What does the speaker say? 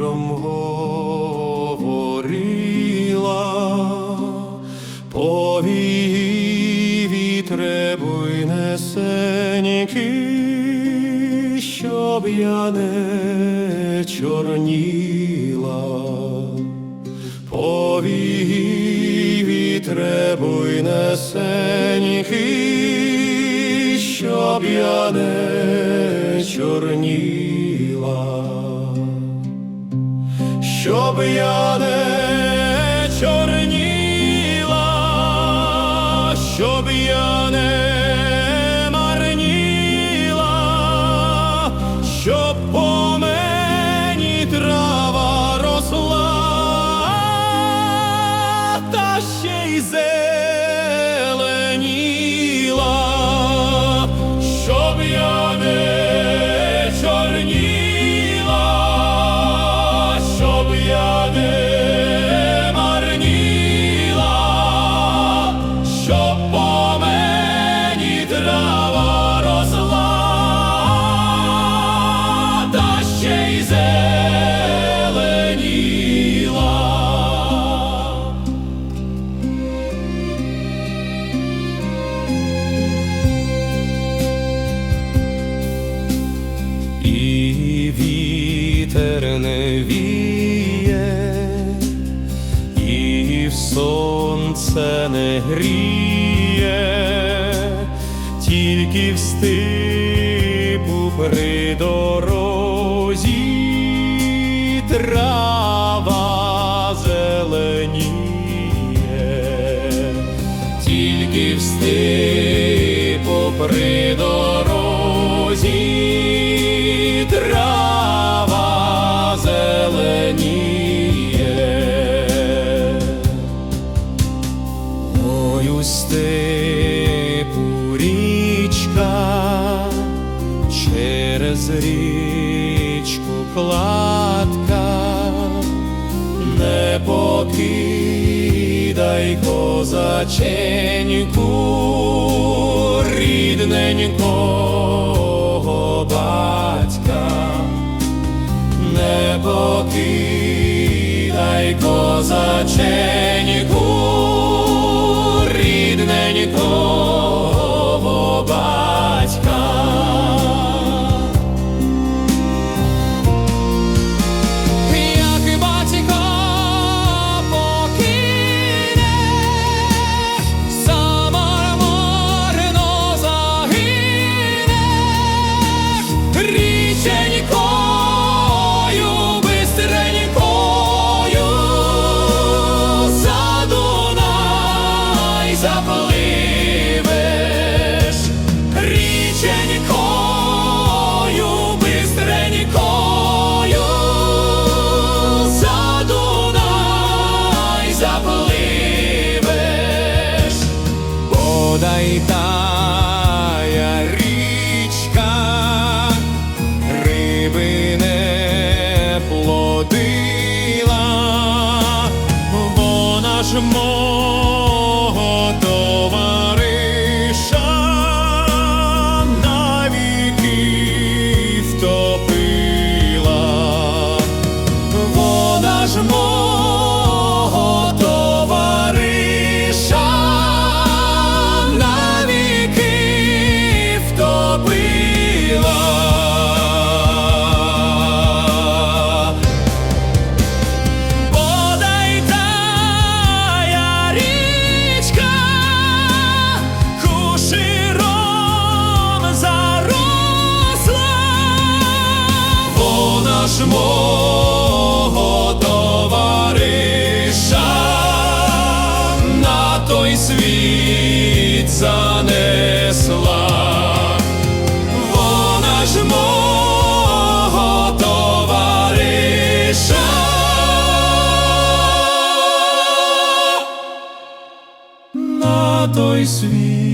миром говорила, повії вітре буйнесенькі, щоб я не чорніла, повії вітре буйнесенькі, щоб я не чорніла щоб я не чорніла, щоб я не марніла, щоб по не віє, і сонце не гріє, тільки в степу при дорозі трава зеленіє, тільки в степу при дорозі через річку кладка, не покидай козаченьку, рідненького батька, не покидай козаченьку, тая річка, риби не плодила, вона ж мого мого товариша на той світ занесла. Вона ж мого товариша той світ.